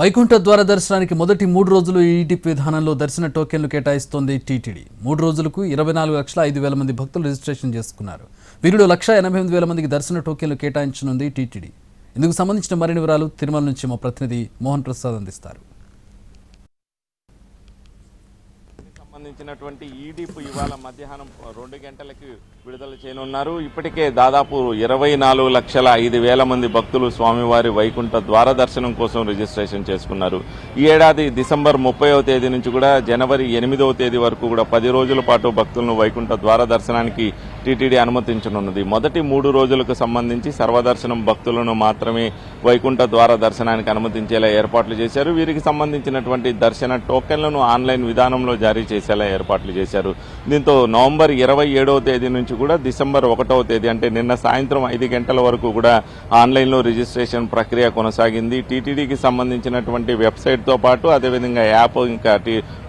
వైకుంఠ ద్వార దర్శనానికి మొదటి మూడు రోజులు ఈటీపీ విధానంలో దర్శన టోకెన్లు కేటాయిస్తోంది టీటీడీ. మూడు రోజులకు ఇరవై నాలుగు లక్షల ఐదు వేల మంది భక్తులు రిజిస్ట్రేషన్ చేసుకున్నారు. వీరిలో లక్ష ఎనభై ఎనిమిది వేల మందికి దర్శన టోకెన్లు కేటాయించనుంది టీటీడీ. ఇందుకు సంబంధించిన మరిన్ని వివరాలు తిరుమల నుంచి మా ప్రతినిధి మోహన్ ప్రసాద్ అందిస్తారు. సంబంధించినటువంటి ఈడీపు ఇవాళ మధ్యాహ్నం రెండు గంటలకి విడుదల చేయనున్నారు. ఇప్పటికే దాదాపు ఇరవై నాలుగు లక్షల ఐదు వేల మంది భక్తులు స్వామివారి వైకుంఠ ద్వార దర్శనం కోసం రిజిస్ట్రేషన్ చేసుకున్నారు. ఈ ఏడాది డిసెంబర్ ముప్పైవ తేదీ నుంచి కూడా జనవరి ఎనిమిదవ తేదీ వరకు కూడా పది రోజుల పాటు భక్తులను వైకుంఠ ద్వార దర్శనానికి టీటీడీ అనుమతించనున్నది. మొదటి మూడు రోజులకు సంబంధించి సర్వదర్శనం భక్తులను మాత్రమే వైకుంఠ ద్వార దర్శనానికి అనుమతించేలా ఏర్పాట్లు చేశారు. వీరికి సంబంధించినటువంటి దర్శన టోకెన్లను ఆన్లైన్ విధానంలో జారీ చేసేలా ఏర్పాట్లు చేశారు. దీంతో నవంబర్ ఇరవై ఏడవ తేదీ నుంచి కూడా డిసెంబర్ ఒకటవ తేదీ అంటే నిన్న సాయంత్రం ఐదు గంటల వరకు కూడా ఆన్లైన్లో రిజిస్ట్రేషన్ ప్రక్రియ కొనసాగింది. టీటీడీకి సంబంధించినటువంటి వెబ్సైట్తో పాటు అదేవిధంగా యాప్ ఇంకా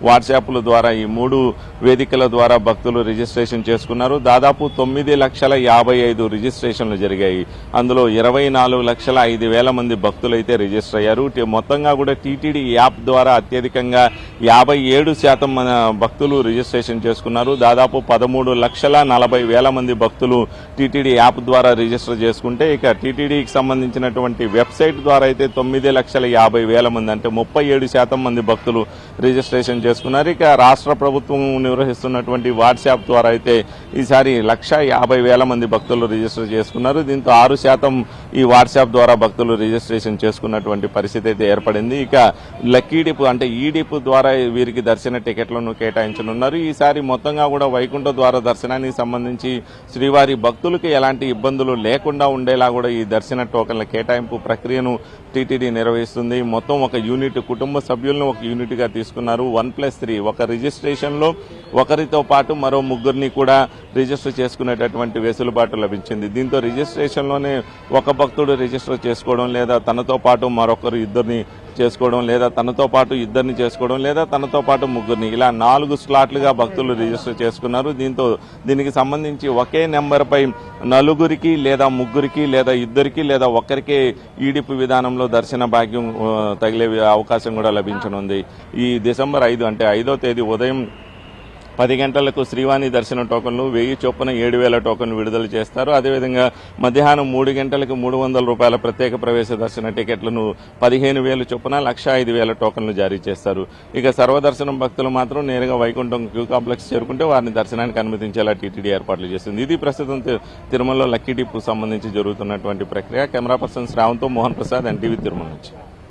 వాట్సాప్ల ద్వారా ఈ మూడు వేదికల ద్వారా భక్తులు రిజిస్ట్రేషన్ చేసుకున్నారు. దాదాపు తొమ్మిది లక్షల యాభై ఐదు రిజిస్ట్రేషన్లు జరిగాయి. అందులో ఇరవై నాలుగు లక్షల ఐదు వేల మంది భక్తులు అయితే రిజిస్టర్ అయ్యారు. మొత్తంగా కూడా టీటీడీ యాప్ ద్వారా అత్యధికంగా యాభై ఏడు శాతం మన భక్తులు రిజిస్ట్రేషన్ చేసుకున్నారు. దాదాపు పదమూడు లక్షల నలభై వేల మంది భక్తులు టీటీడీ యాప్ ద్వారా రిజిస్టర్ చేసుకుంటే ఇక టీటీడీకి సంబంధించినటువంటి వెబ్సైట్ ద్వారా అయితే తొమ్మిది లక్షల యాభై వేల మంది అంటే ముప్పై ఏడు శాతం మంది భక్తులు రిజిస్ట్రేషన్ చేసుకున్నారు. ఇక రాష్ట్ర ప్రభుత్వం నిర్వహిస్తున్నటువంటి వాట్సాప్ ద్వారా అయితే ఈసారి లక్ష యాభై వేల మంది భక్తులు రిజిస్టర్ చేసుకున్నారు. దీంతో ఆరు శాతం ఈ వాట్సాప్ ద్వారా భక్తులు రిజిస్ట్రేషన్ చేసుకున్నటువంటి పరిస్థితి అయితే ఏర్పడింది. ఇక లక్కీ డిప్ అంటే ఈ డిప్ ద్వారా వీరికి దర్శన టికెట్లను కేటాయించనున్నారు. ఈసారి మొత్తంగా కూడా వైకుంఠ ద్వార దర్శనానికి సంబంధించి శ్రీవారి భక్తులకు ఎలాంటి ఇబ్బందులు లేకుండా ఉండేలా కూడా ఈ దర్శన టోకన్ల కేటాయింపు ప్రక్రియను టీటీడీ నిర్వహిస్తుంది. మొత్తం ఒక యూనిట్ కుటుంబ సభ్యులను ఒక యూనిట్గా తీసుకున్నారు. వన్ ప్లస్ త్రీ ఒక రిజిస్ట్రేషన్లో ఒకరితో పాటు మరో ముగ్గురిని కూడా రిజిస్టర్ చేసుకునేటటువంటి వెసులుబాటు లభించింది. దీంతో రిజిస్ట్రేషన్లోనే ఒక భక్తుడు రిజిస్టర్ చేసుకోవడం లేదా తనతో పాటు మరొకరు ఇద్దరిని చేసుకోవడం లేదా తనతో పాటు ఇద్దరిని చేసుకోవడం లేదా తనతో పాటు ముగ్గురిని ఇలా నాలుగు స్లాట్లుగా భక్తులు రిజిస్టర్ చేసుకున్నారు. దీంతో దీనికి సంబంధించి ఒకే నెంబర్పై నలుగురికి లేదా ముగ్గురికి లేదా ఇద్దరికి లేదా ఒక్కరికే ఈడిపు విధానంలో దర్శన భాగ్యం తగిలే అవకాశం కూడా లభించనుంది. ఈ డిసెంబర్ ఐదు అంటే ఐదో తేదీ ఉదయం పది గంటలకు శ్రీవాణి దర్శన టోకన్లు వెయ్యి చొప్పున ఏడు వేల టోకన్లు విడుదల చేస్తారు. అదేవిధంగా మధ్యాహ్నం మూడు గంటలకు మూడు వందల రూపాయల ప్రత్యేక ప్రవేశ దర్శన టికెట్లను పదిహేను వేలు చొప్పున లక్ష ఐదు వేల టోకన్లు జారీ చేస్తారు. ఇక సర్వదర్శనం భక్తులు మాత్రం నేరుగా వైకుంఠం క్యూ కాంప్లెక్స్ చేరుకుంటే వారిని దర్శనానికి అనుమతించేలా టీటీడీ ఏర్పాట్లు చేస్తుంది ఇది ప్రస్తుతం తిరుమలలో లక్కీ డిప్కు సంబంధించి జరుగుతున్నటువంటి ప్రక్రియ. కెమెరా పర్సన్ శ్రావంతో మోహన్ ప్రసాద్ ఎన్టీవీ తిరుమల నుంచి.